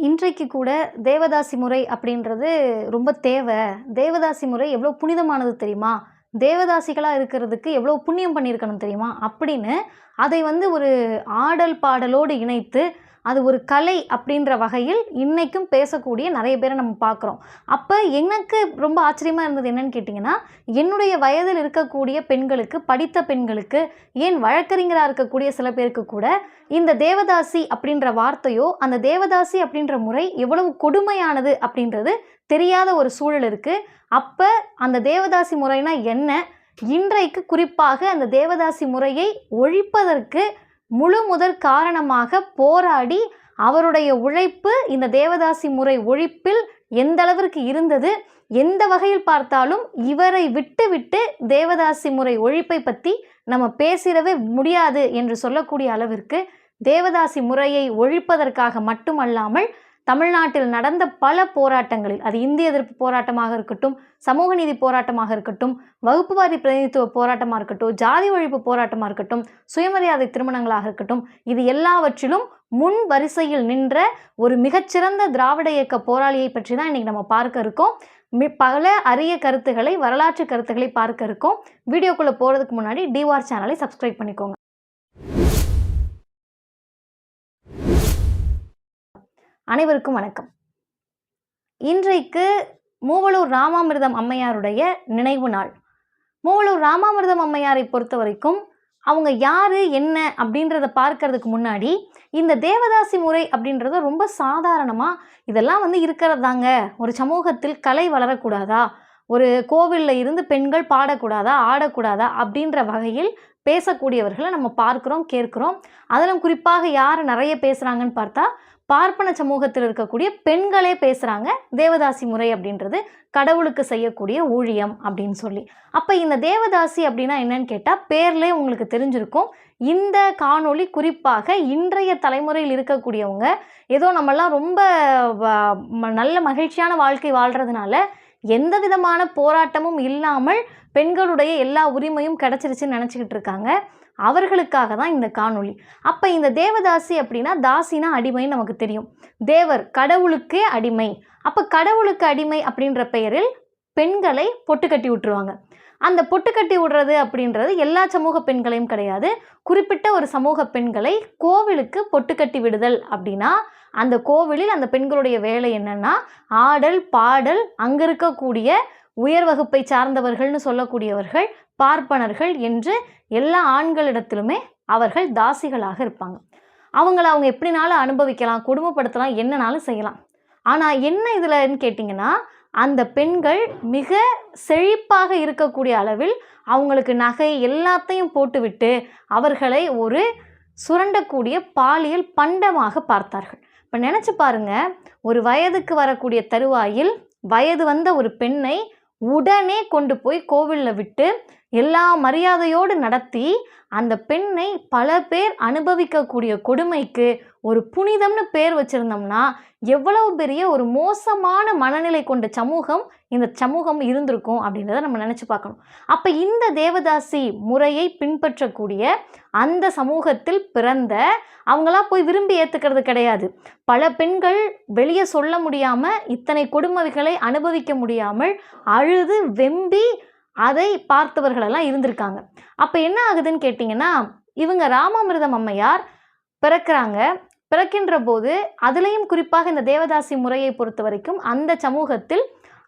இன்றைக்கு கூட தேவதாசி முறை அப்படின்றது ரொம்ப தேவை. தேவதாசி முறை எவ்வளோ புனிதமானது தெரியுமா? தேவதாசிகளாக இருக்கிறதுக்கு எவ்வளோ புண்ணியம் பண்ணியிருக்கணும் தெரியுமா? அப்படின்னு அதை வந்து ஒரு ஆடல் பாடலோடு இணைத்து அது ஒரு கலை அப்படின்ற வகையில் இன்றைக்கும் பேசக்கூடிய நிறைய பேரை நம்ம பார்க்குறோம். அப்போ எனக்கு ரொம்ப ஆச்சரியமாக இருந்தது என்னன்னு கேட்டிங்கன்னா என்னுடைய வயதில் இருக்கக்கூடிய பெண்களுக்கு படித்த பெண்களுக்கு ஏன் வழக்கறிஞராக இருக்கக்கூடிய சில பேருக்கு கூட இந்த தேவதாசி அப்படின்ற வார்த்தையோ அந்த தேவதாசி அப்படின்ற முறை எவ்வளவு கொடுமையானது அப்படின்றது தெரியாத ஒரு சூழல் இருக்குது அப்போ அந்த தேவதாசி முறைனா என்ன? இன்றைக்கு குறிப்பாக அந்த தேவதாசி முறையை ஒழிப்பதற்கு முழு முதற் காரணமாக போராடி அவருடைய உழைப்பு இந்த தேவதாசி முறை ஒழிப்பில் எந்த அளவிற்கு இருந்தது எந்த வகையில் பார்த்தாலும் இவரை விட்டு விட்டு தேவதாசி முறை ஒழிப்பை பற்றி நம்ம பேசிடவே முடியாது என்று சொல்லக்கூடிய அளவிற்கு தேவதாசி முறையை ஒழிப்பதற்காக மட்டுமல்லாமல் தமிழ்நாட்டில் நடந்த பல போராட்டங்களில் அது இந்திய எதிர்ப்பு போராட்டமாக இருக்கட்டும் சமூக நீதி போராட்டமாக இருக்கட்டும் வகுப்புவாதி பிரதிநிதித்துவ போராட்டமாக இருக்கட்டும் ஜாதி ஒழிப்பு போராட்டமாக இருக்கட்டும் சுயமரியாதை திருமணங்களாக இருக்கட்டும் இது எல்லாவற்றிலும் முன் வரிசையில் நின்ற ஒரு மிகச்சிறந்த திராவிட இயக்க போராளியை பற்றி தான் இன்றைக்கி நம்ம பார்க்க இருக்கோம். மி பல அரிய கருத்துக்களை வரலாற்று கருத்துக்களை பார்க்க இருக்கோம். வீடியோக்குள்ளே போகிறதுக்கு முன்னாடி டிவார் சேனலை சப்ஸ்கிரைப் பண்ணிக்கோங்க. அனைவருக்கும் வணக்கம். இன்றைக்கு மூவலூர் ராமாமிர்தம் அம்மையாருடைய நினைவு நாள். மூவலூர் ராமாமிர்தம் அம்மையாரை பொறுத்த வரைக்கும் அவங்க யார் என்ன அப்படின்றத பார்க்கறதுக்கு முன்னாடி இந்த தேவதாசி முறை அப்படின்றத ரொம்ப சாதாரணமாக இதெல்லாம் வந்து இருக்கிறதாங்க. ஒரு சமூகத்தில் கலை வளரக்கூடாதா? ஒரு கோவிலில் இருந்து பெண்கள் பாடக்கூடாதா? ஆடக்கூடாதா? அப்படின்ற வகையில் பேசக்கூடியவர்களை நம்ம பார்க்குறோம் கேட்குறோம். அதிலும் குறிப்பாக யார் நிறைய பேசுகிறாங்கன்னு பார்த்தா பார்ப்பன சமூகத்தில் இருக்கக்கூடிய பெண்களே பேசுகிறாங்க தேவதாசி முறை அப்படின்றது கடவுளுக்கு செய்யக்கூடிய ஊழியம் அப்படின்னு சொல்லி. அப்போ இந்த தேவதாசி அப்படின்னா என்னன்னு கேட்டால் பேர்லேயே உங்களுக்கு தெரிஞ்சிருக்கும். இந்த காணொளி குறிப்பாக இன்றைய தலைமுறையில் இருக்கக்கூடியவங்க ஏதோ நம்மெல்லாம் ரொம்ப வ- ம- நல்ல மகிழ்ச்சியான வாழ்க்கை வாழ்கிறதுனால எந்த விதமான போராட்டமும் இல்லாமல் பெண்களுடைய எல்லா உரிமையும் கிடச்சிருச்சுன்னு நினச்சிக்கிட்டு இருக்காங்க. அவர்களுக்காக தான் இந்த காணொளி. அப்போ இந்த தேவதாசி அப்படின்னா தாசினா அடிமைன்னு நமக்கு தெரியும். தேவர் கடவுளுக்கே அடிமை. அப்போ கடவுளுக்கு அடிமை அப்படின்ற பெயரில் பெண்களை பொட்டு கட்டி விட்டுருவாங்க. அந்த பொட்டு கட்டி விடுறது அப்படின்றது எல்லா சமூக பெண்களையும் கிடையாது. குறிப்பிட்ட ஒரு சமூக பெண்களை கோவிலுக்கு பொட்டு கட்டி விடுதல் அப்படின்னா அந்த கோவிலில் அந்த பெண்களுடைய வேலை என்னென்னா ஆடல் பாடல் அங்கே இருக்கக்கூடிய உயர் வகுப்பை சார்ந்தவர்கள்னு சொல்லக்கூடியவர்கள் பார்ப்பனர்கள் என்று எல்லா ஆண்களிடத்திலுமே அவர்கள் தாசிகளாக இருப்பாங்க. அவங்கள அவங்க எப்படினாலும் அனுபவிக்கலாம் குடும்பப்படுத்தலாம் என்னனாலும் செய்யலாம். ஆனால் என்ன இதில்னு கேட்டிங்கன்னா அந்த பெண்கள் மிக செழிப்பாக இருக்கக்கூடிய அளவில் அவங்களுக்கு நகை எல்லாத்தையும் போட்டுவிட்டு அவர்களை ஒரு சுரண்டக்கூடிய பாலியல் பண்டமாக பார்த்தார்கள். இப்போ நினச்சி பாருங்கள் ஒரு வயதுக்கு வரக்கூடிய தருவாயில் வயது வந்த ஒரு பெண்ணை உடனே கொண்டு போய் கோவிலில் விட்டு எல்லா மரியாதையோடு நடத்தி அந்த பெண்ணை பல பேர் அனுபவிக்கக்கூடிய கொடுமைக்கு ஒரு புனிதம்னு பேர் வச்சுருந்தோம்னா எவ்வளவு பெரிய ஒரு மோசமான மனநிலை கொண்ட சமூகம் இந்த சமூகம் இருந்திருக்கும் அப்படின்றத நம்ம நினச்சி பார்க்கணும். அப்போ இந்த தேவதாசி முறையை பின்பற்றக்கூடிய அந்த சமூகத்தில் பிறந்த அவங்களாம் போய் விரும்பி ஏற்றுக்கிறது கிடையாது. பல பெண்கள் வெளியே சொல்ல முடியாமல் இத்தனை கொடுமைகளை அனுபவிக்க முடியாமல் அழுது வெம்பி அதை பார்த்தவர்களெல்லாம் இருந்திருக்காங்க. அப்போ என்ன ஆகுதுன்னு கேட்டிங்கன்னா இவங்க ராமாமிர்தம் அம்மையார் பிறக்கிறாங்க. பிறக்கின்ற போது அதுலேயும் குறிப்பாக இந்த தேவதாசி முறையை பொறுத்த வரைக்கும் அந்த சமூகத்தில்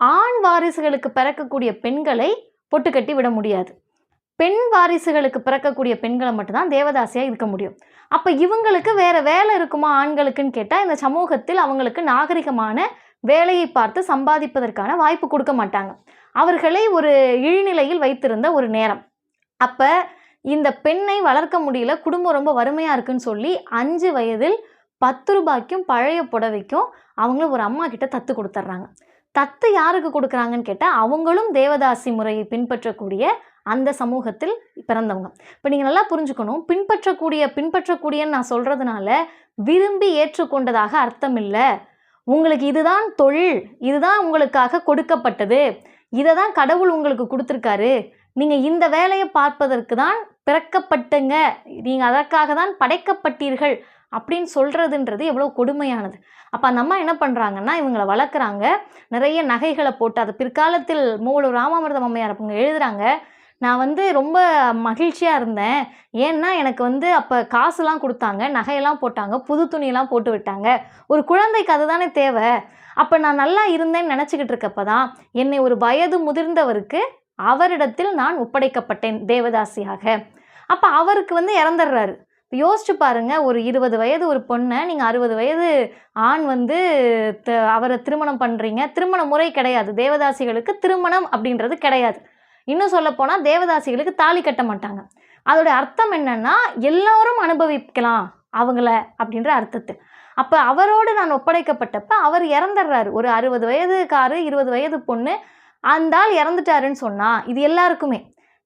ஆண் வாரிசுகளுக்கு பிறக்கக்கூடிய பெண்களை பொட்டு கட்டி விட முடியாது. பெண் வாரிசுகளுக்கு பிறக்கக்கூடிய பெண்களை மட்டும்தான் தேவதாசியாக இருக்க முடியும். அப்போ இவங்களுக்கு வேற வேலை இருக்குமா ஆண்களுக்குன்னு கேட்டால் இந்த சமூகத்தில் அவங்களுக்கு நாகரிகமான வேலையை பார்த்து சம்பாதிப்பதற்கான வாய்ப்பு கொடுக்க மாட்டாங்க. அவர்களை ஒரு இழிநிலையில் வைத்திருந்த ஒரு நேரம். அப்போ இந்த பெண்ணை வளர்க்க முடியல குடும்பம் ரொம்ப வறுமையாக இருக்குன்னு சொல்லி அஞ்சு வயதில் பத்து ரூபாய்க்கும் பழைய புடவைக்கும் அவங்கள ஒரு அம்மா கிட்ட தத்து கொடுத்துட்றாங்க தத்து யாருக்கு கொடுக்குறாங்கன்னு கேட்டால் அவங்களும் தேவதாசி முறையை பின்பற்றக்கூடிய அந்த சமூகத்தில் பிறந்தவங்க. இப்போ நீங்கள் நல்லா புரிஞ்சுக்கணும் பின்பற்றக்கூடிய பின்பற்றக்கூடியன்னு நான் சொல்கிறதுனால விரும்பி ஏற்றுக்கொண்டதாக அர்த்தம் இல்லை உங்களுக்கு இதுதான் தொழில் இதுதான் உங்களுக்காக கொடுக்கப்பட்டது இதை தான் கடவுள் உங்களுக்கு கொடுத்துருக்காரு நீங்கள் இந்த வேலையை பார்ப்பதற்கு தான் பிறக்கப்பட்டுங்க. நீங்கள் அதற்காக தான் படைக்கப்பட்டீர்கள் அப்படின்னு சொல்கிறதுன்றது எவ்வளோ கொடுமையானது. அப்போ அந்த அம்மா என்ன பண்ணுறாங்கன்னா இவங்களை வளர்க்குறாங்க. நிறைய நகைகளை போட்டு அது பிற்காலத்தில் மூவலூர் ராமாமிர்தம் அம்மையார் அவங்க எழுதுகிறாங்க நான் வந்து ரொம்ப மகிழ்ச்சியாக இருந்தேன். ஏன்னா எனக்கு வந்து அப்போ காசுலாம் கொடுத்தாங்க நகையெல்லாம் போட்டாங்க புது துணியெல்லாம் போட்டு விட்டாங்க. ஒரு குழந்தைக்கு அதுதானே தேவை. அப்போ நான் நல்லா இருந்தேன்னு நினச்சிக்கிட்டு இருக்கப்ப தான் என்னை ஒரு வயது முதிர்ந்தவருக்கு அவரிடத்தில் நான் ஒப்படைக்கப்பட்டேன் தேவதாசியாக. அப்போ அவருக்கு வந்து இறந்துடுறாரு. யோசிச்சு பாருங்க ஒரு இருபது வயது ஒரு பொண்ணை நீங்கள் அறுபது வயது ஆண் வந்து த- அவரை திருமணம் பண்ணுறீங்க திருமண முறை கிடையாது. தேவதாசிகளுக்கு திருமணம் அப்படின்றது கிடையாது. இன்னும் சொல்லப்போனால் தேவதாசிகளுக்கு தாலி கட்ட மாட்டாங்க. அதோட அர்த்தம் என்னன்னா எல்லோரும் அனுபவிக்கலாம் அவங்கள அப்படின்ற அர்த்தத்தில் அப்போ அவரோடு நான் ஒப்படைக்கப்பட்டப்ப அவர் இறந்துடுறாரு. ஒரு அறுபது வயதுக்காரு இருபது வயது பொண்ணு அந்த ஆள் இறந்துட்டாருன்னு சொன்னால் இது எல்லாருக்குமே.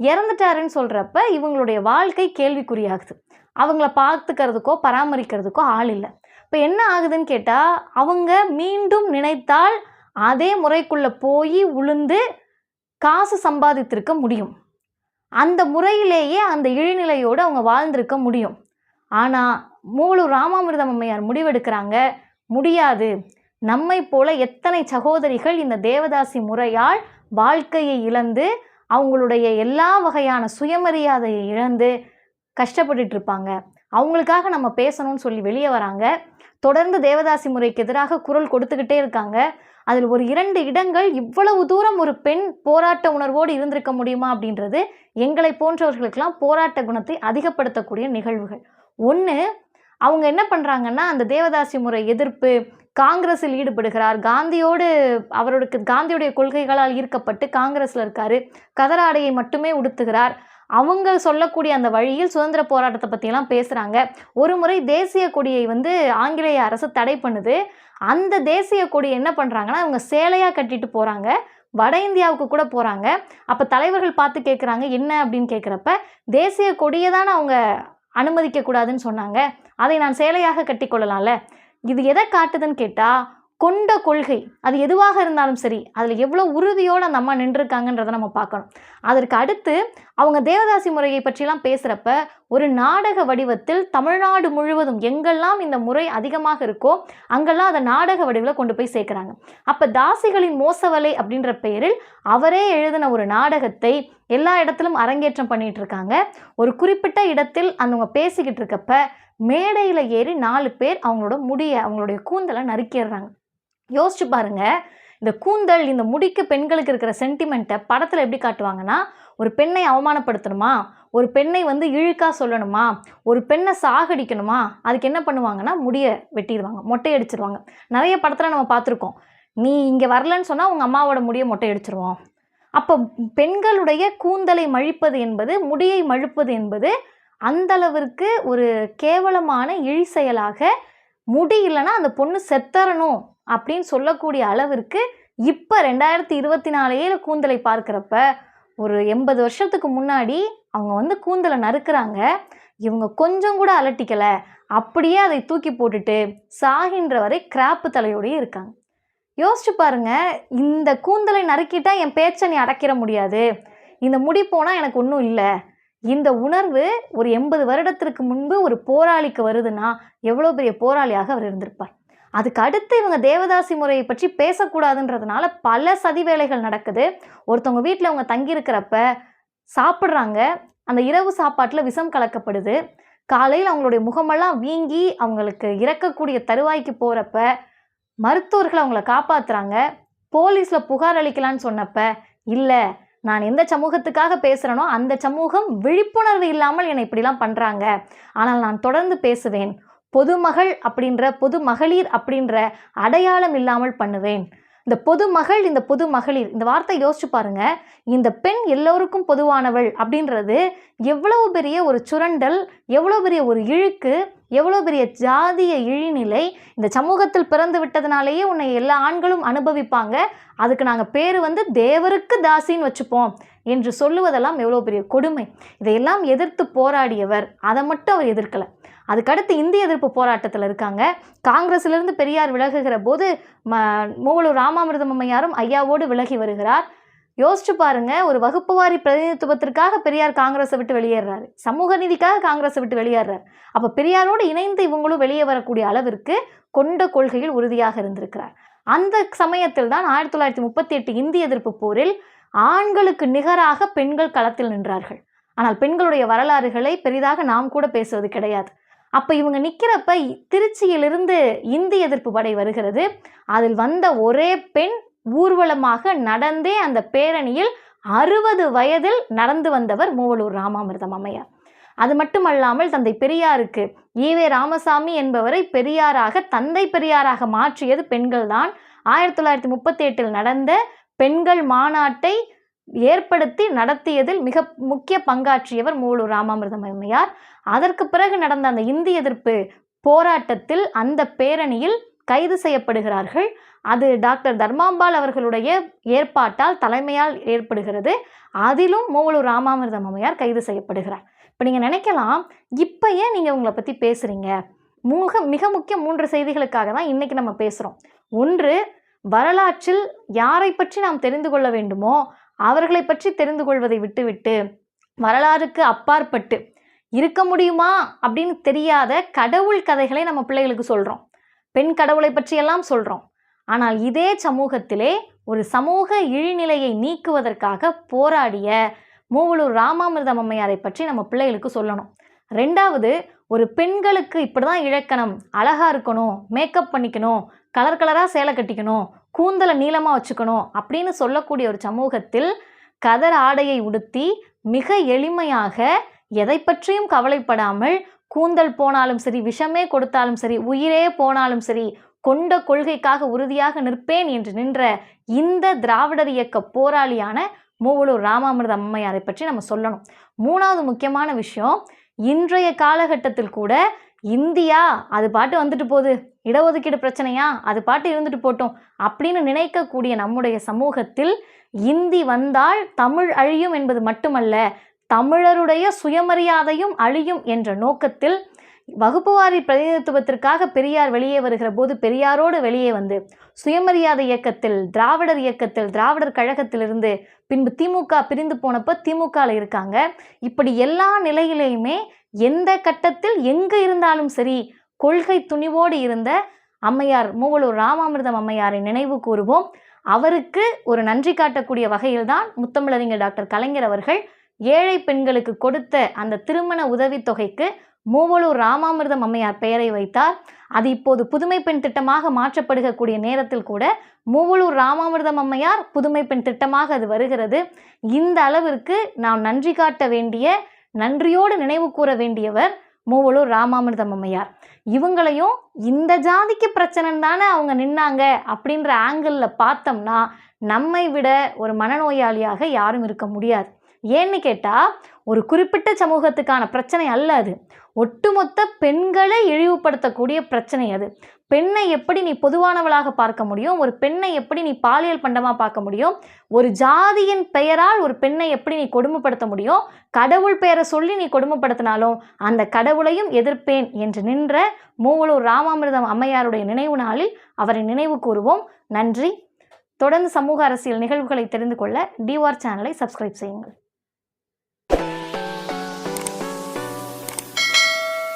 இறந்துட்டாருன்னு சொல்கிறப்ப இவங்களுடைய வாழ்க்கை கேள்விக்குறியாகுது. அவங்கள பார்த்துக்கிறதுக்கோ பராமரிக்கிறதுக்கோ ஆள் இல்லை. இப்போ என்ன ஆகுதுன்னு கேட்டால் அவங்க மீண்டும் நினைத்தால் அதே முறைக்குள்ளே போய் உளுந்து காசு சம்பாதித்திருக்க முடியும். அந்த முறையிலேயே அந்த இழிநிலையோடு அவங்க வாழ்ந்திருக்க முடியும். ஆனால் மூலூர் ராமாமிர்தம் அம்மையார் முடிவெடுக்கிறாங்க. முடியாது. நம்மை போல எத்தனை சகோதரிகள் இந்த தேவதாசி முறையால் வாழ்க்கையை இழந்து அவங்களுடைய எல்லா வகையான சுயமரியாதையை இழந்து கஷ்டப்பட்டுட்டு இருப்பாங்க. அவங்களுக்காக நம்ம பேசணும்னு சொல்லி வெளியே வராங்க. தொடர்ந்து தேவதாசி முறைக்கு எதிராக குரல் கொடுத்துக்கிட்டே இருக்காங்க. அதில் ஒரு இரண்டு இடங்கள் இவ்வளவு தூரம் ஒரு பெண் போராட்ட உணர்வோடு இருந்திருக்க முடியுமா அப்படின்றது எங்களை போன்றவர்களுக்கெல்லாம் போராட்ட குணத்தை அதிகப்படுத்தக்கூடிய நிகழ்வுகள். ஒன்று அவங்க என்ன பண்ணுறாங்கன்னா அந்த தேவதாசி முறை எதிர்ப்பு காங்கிரஸில் ஈடுபடுகிறார். காந்தியோடு அவருக்கு காந்தியுடைய கொள்கைகளால் ஈர்க்கப்பட்டு காங்கிரஸில் இருக்கார். கதராடையை மட்டுமே உடுத்துகிறார். அவங்க சொல்லக்கூடிய அந்த வழியில் சுதந்திர போராட்டத்தை பற்றியெல்லாம் பேசுகிறாங்க ஒரு முறை தேசிய கொடியை வந்து ஆங்கிலேய அரசு தடை பண்ணுது. அந்த தேசிய கொடி என்ன பண்ணுறாங்கன்னா அவங்க சேலையாக கட்டிட்டு போகிறாங்க வட இந்தியாவுக்கு கூட போகிறாங்க அப்போ தலைவர்கள் பார்த்து கேட்குறாங்க என்ன அப்படின்னு கேட்குறப்ப தேசிய கொடியை தானே அவங்க அனுமதிக்கக்கூடாதுன்னு சொன்னாங்க. அதை நான் சேலையாக கட்டிக்கொள்ளலாம்ல இது எதை காட்டுதுன்னு கேட்டால் கொண்ட கொள்கை. அது எதுவாக இருந்தாலும் சரி அதில் எவ்வளோ உறுதியோடு அந்த அம்மா நின்றுருக்காங்கன்றதை நம்ம பார்க்கணும். அதற்கு அடுத்து அவங்க தேவதாசி முறையை பற்றிலாம் பேசுகிறப்ப ஒரு நாடக வடிவத்தில் தமிழ்நாடு முழுவதும் எங்கெல்லாம் இந்த முறை அதிகமாக இருக்கோ அங்கெல்லாம் அதை நாடக வடிவில் கொண்டு போய் சேர்க்குறாங்க. அப்போ தாசிகளின் மோசவலை அப்படின்ற பெயரில் அவரே எழுதின ஒரு நாடகத்தை எல்லா இடத்திலும் அரங்கேற்றம் பண்ணிகிட்டு இருக்காங்க. ஒரு குறிப்பிட்ட இடத்தில் அந்தவங்க பேசிக்கிட்டு இருக்கப்ப மேடையில் ஏறி நாலு பேர் அவங்களோட முடியை அவங்களுடைய கூந்தலை நறுக்கிடுறாங்க. யோசிச்சு பாருங்கள் இந்த கூந்தல் இந்த முடிக்கு பெண்களுக்கு இருக்கிற சென்டிமெண்ட்டை படத்தில் எப்படி காட்டுவாங்கன்னா ஒரு பெண்ணை அவமானப்படுத்தணுமா? ஒரு பெண்ணை வந்து இழுக்கா சொல்லணுமா? ஒரு பெண்ணை சாகடிக்கணுமா? அதுக்கு என்ன பண்ணுவாங்கன்னா முடியை வெட்டிடுவாங்க மொட்டை அடிச்சிருவாங்க நிறைய படத்தில் நம்ம பார்த்துருக்கோம். நீ இங்கே வரலன்னு சொன்னால் உங்கள் அம்மாவோட முடியை மொட்டை அடிச்சிருவோம் அப்போ பெண்களுடைய கூந்தலை மழிப்பது என்பது முடியை மழுப்பது என்பது அந்த அளவிற்கு ஒரு கேவலமான இழி செயலாக முடி இல்லைன்னா அந்த பொண்ணு செத்தரணும் அப்படின்னு சொல்லக்கூடிய அளவிற்கு இப்போ ரெண்டாயிரத்தி இருபத்தி நாலையே கூந்தலை பார்க்குறப்ப ஒரு எண்பது வருஷத்துக்கு முன்னாடி அவங்க வந்து கூந்தலை நறுக்கிறாங்க. இவங்க கொஞ்சம் கூட அலட்டிக்கலை. அப்படியே அதை தூக்கி போட்டுட்டு சாகின்ற வரை கிராப்பு தலையோடயே இருக்காங்க. யோசிச்சு பாருங்க இந்த கூந்தலை நறுக்கிட்டா என் பேச்சை நீ அடக்கிட முடியாது. இந்த முடி போனால் எனக்கு ஒன்றும் இல்லை. இந்த உணர்வு ஒரு எண்பது வருடத்திற்கு முன்பு ஒரு போராளிக்கு வருதுன்னா எவ்வளோ பெரிய போராளியாக அவர் இருந்திருப்பார். அதுக்கு அடுத்து இவங்க தேவதாசி முறையை பற்றி பேசக்கூடாதுன்றதுனால பல சதி வேலைகள் நடக்குது. ஒருத்தவங்க வீட்டில் அவங்க தங்கியிருக்கிறப்ப சாப்பிட்றாங்க. அந்த இரவு சாப்பாட்டில் விஷம் கலக்கப்படுது. காலையில் அவங்களுடைய முகமெல்லாம் வீங்கி அவங்களுக்கு இறக்கக்கூடிய தருவாய்க்கு போகிறப்ப மருத்துவர்கள் அவங்கள காப்பாற்றுறாங்க போலீஸில் புகார் அளிக்கலான்னு சொன்னப்ப இல்லை நான் எந்த சமூகத்துக்காக பேசுகிறேனோ அந்த சமூகம் விழிப்புணர்வு இல்லாமல் என்னை இப்படிலாம் பண்ணுறாங்க ஆனால் நான் தொடர்ந்து பேசுவேன். பொதுமகள் அப்படின்ற பொது மகளிர் அப்படின்ற அடையாளம் இல்லாமல் பண்ணுவேன். இந்த பொதுமகள் இந்த பொது மகளிர் இந்த வார்த்தை யோசிச்சு பாருங்க. இந்த பெண் எல்லோருக்கும் பொதுவானவள் அப்படின்றது எவ்வளவு பெரிய ஒரு சுரண்டல் எவ்வளோ பெரிய ஒரு இழுக்கு எவ்வளோ பெரிய ஜாதிய இழிநிலை. இந்த சமூகத்தில் பிறந்து விட்டதுனாலேயே உன்னை எல்லா ஆண்களும் அனுபவிப்பாங்க. அதுக்கு நாங்கள் பேர் வந்து தேவருக்கு தாசின்னு வச்சுப்போம் என்று சொல்லுவதெல்லாம் எவ்வளோ பெரிய கொடுமை. இதையெல்லாம் எதிர்த்து போராடியவர். அதை மட்டும் அவர் எதிர்க்கலை. அதுக்கடுத்து இந்திய எதிர்ப்பு போராட்டத்தில் இருக்காங்க. காங்கிரஸிலிருந்து பெரியார் விலகுகிற போது ம மூவலூர் ராமாமிர்தம் அம்மையாரும் ஐயாவோடு விலகி வருகிறார். யோசிச்சு பாருங்க ஒரு வகுப்புவாரி பிரதிநிதித்துவத்திற்காக பெரியார் காங்கிரஸை விட்டு வெளியேறாரு. சமூக நீதிக்காக காங்கிரஸை விட்டு வெளியேறாரு. அப்போ பெரியாரோடு இணைந்து இவங்களும் வெளியே வரக்கூடிய அளவிற்கு கொண்ட கொள்கையில் உறுதியாக இருந்திருக்கிறார். அந்த சமயத்தில் தான் ஆயிரத்தி தொள்ளாயிரத்தி முப்பத்தி எட்டு இந்திய எதிர்ப்பு போரில் ஆண்களுக்கு நிகராக பெண்கள் களத்தில் நின்றார்கள். ஆனால் பெண்களுடைய வரலாறுகளை பெரிதாக நாம் கூட பேசுவது கிடையாது. அப்போ இவங்க நிற்கிறப்ப திருச்சியிலிருந்து இந்திய எதிர்ப்பு படை வருகிறது. அதில் வந்த ஒரே பெண் ஊர்வலமாக நடந்தே அந்த பேரணியில் அறுபது வயதில் நடந்து வந்தவர் மூவலூர் ராமாமிர்தம் அம்மையார். அது மட்டுமல்லாமல் தந்தை பெரியாருக்கு ஈவே ராமசாமி என்பவரை பெரியாராக தந்தை பெரியாராக மாற்றியது பெண்கள்தான். ஆயிரத்தி தொள்ளாயிரத்தி முப்பத்தி எட்டில் நடந்த பெண்கள் மாநாட்டை ஏற்படுத்தி நடத்தியதில் மிக முக்கிய பங்காற்றியவர் மூலூர் ராமாமிர்தம் அம்மையார் அதற்கு பிறகு நடந்த அந்த இந்திய எதிர்ப்பு போராட்டத்தில் அந்த பேரணியில் கைது செய்யப்படுகிறார்கள். அது டாக்டர் தர்மாம்பாள் அவர்களுடைய ஏற்பாட்டால் தலைமையால் ஏற்படுகிறது. அதிலும் மூவலூர் ராமாமிர்தம் அம்மையார் கைது செய்யப்படுகிறார். இப்போ நீங்கள் நினைக்கலாம் இப்போ ஏன் நீங்கள் உங்களை பற்றி பேசுகிறீங்க மிக மிக முக்கிய மூன்று செய்திகளுக்காக தான் இன்றைக்கி நம்ம பேசுகிறோம் ஒன்று வரலாற்றில் யாரை பற்றி நாம் தெரிந்து கொள்ள வேண்டுமோ? அவர்களை பற்றி தெரிந்து கொள்வதை விட்டுவிட்டு வரலாறுக்கு அப்பாற்பட்டு இருக்க முடியுமா அப்படின்னு தெரியாத கடவுள் கதைகளை நம்ம பிள்ளைகளுக்கு சொல்கிறோம் பெண் கடவுளை பற்றியெல்லாம் சொல்கிறோம் ஆனால் இதே சமூகத்திலே ஒரு சமூக இழிநிலையை நீக்குவதற்காக போராடிய மூவலூர் ராமாமிர்தம் அம்மையாரை பற்றி நம்ம பிள்ளைகளுக்கு சொல்லணும். ரெண்டாவது ஒரு பெண்களுக்கு இப்படி தான் இழக்கணும் அழகாக இருக்கணும் மேக்கப் பண்ணிக்கணும் கலர் கலராக சேலை கட்டிக்கணும் கூந்தலை நீளமாக வச்சுக்கணும் அப்படின்னு சொல்லக்கூடிய ஒரு சமூகத்தில் கதர் ஆடையை உடுத்தி மிக எளிமையாக எதை பற்றியும் கவலைப்படாமல் கூந்தல் போனாலும் சரி விஷமே கொடுத்தாலும் சரி உயிரே போனாலும் சரி கொண்ட கொள்கைக்காக உறுதியாக நிற்பேன் என்று நின்ற இந்த திராவிடர் இயக்க போராளியான மூவலூர் ராமாமிர்த அம்மையாரை பற்றி நம்ம சொல்லணும். மூணாவது முக்கியமான விஷயம் இன்றைய காலகட்டத்தில் கூட இந்தியா அது பாட்டு வந்துட்டு போகுது. இடஒதுக்கீடு பிரச்சனையா? அது பாட்டு இருந்துட்டு போட்டோம். அப்படின்னு நினைக்கக்கூடிய நம்முடைய சமூகத்தில் இந்தி வந்தால் தமிழ் அழியும் என்பது மட்டுமல்ல தமிழருடைய சுயமரியாதையும் அழியும் என்ற நோக்கத்தில் வகுப்புவாரி பிரதிநிதித்துவத்திற்காக பெரியார் வெளியே வருகிற போது பெரியாரோடு வெளியே வந்து சுயமரியாதை இயக்கத்தில் திராவிடர் இயக்கத்தில் திராவிடர் கழகத்திலிருந்து பின்பு திமுக பிரிந்து போனப்போ திமுகவில் இருக்காங்க. இப்படி எல்லா நிலையிலையுமே எந்த கட்டத்தில் எங்கே இருந்தாலும் சரி கொள்கை துணிவோடு இருந்த அம்மையார் மூவலூர் ராமாமிர்தம் அம்மையாரை நினைவு கூறுவோம். அவருக்கு ஒரு நன்றி காட்டக்கூடிய வகையில்தான் முத்தமிழறிஞர் டாக்டர் கலைஞர் அவர்கள் ஏழை பெண்களுக்கு கொடுத்த அந்த திருமண உதவித்தொகைக்கு மூவலூர் ராமாமிர்தம் அம்மையார் பெயரை வைத்தார். அது இப்போது புதுமை பெண் திட்டமாக மாற்றப்படுகக்கூடிய நேரத்தில் கூட மூவலூர் ராமாமிர்தம் அம்மையார் புதுமை பெண் திட்டமாக அது வருகிறது. இந்த அளவிற்கு நாம் நன்றி காட்ட வேண்டிய நன்றியோடு நினைவு கூற வேண்டியவர் மூவலூர் ராமாமிர்தம் அம்மையார் இவங்களையும் இந்த ஜாதிக்கு பிரச்சனைன்னு தானே அவங்க நின்னாங்க அப்படின்ற ஆங்கிளில் பார்த்தோம்னா நம்மை விட ஒரு மனநோயாளியாக யாரும் இருக்க முடியாது. ஏன்னு கேட்டால் ஒரு குறிப்பிட்ட சமூகத்துக்கான பிரச்சனை அல்ல அது. ஒட்டுமொத்த பெண்களை இழிவுபடுத்தக்கூடிய பிரச்சனை அது. பெண்ணை எப்படி நீ பொதுவானவளாக பார்க்க முடியும்? ஒரு பெண்ணை எப்படி நீ பாலியல் பண்டமாக பார்க்க முடியும்? ஒரு ஜாதியின் பெயரால் ஒரு பெண்ணை எப்படி நீ கொடுமைப்படுத்த முடியும்? கடவுள் பெயரை சொல்லி நீ கொடுமைப்படுத்தினாலும் அந்த கடவுளையும் எதிர்ப்பேன் என்று நின்ற மூவலூர் ராமாமிர்தம் அம்மையாருடைய நினைவு நாளில் அவரை நினைவு கூறுவோம். நன்றி. தொடர்ந்து சமூக அரசியல் நிகழ்வுகளை தெரிந்து கொள்ள டிஆர் சேனலை சப்ஸ்கிரைப் செய்யுங்கள்.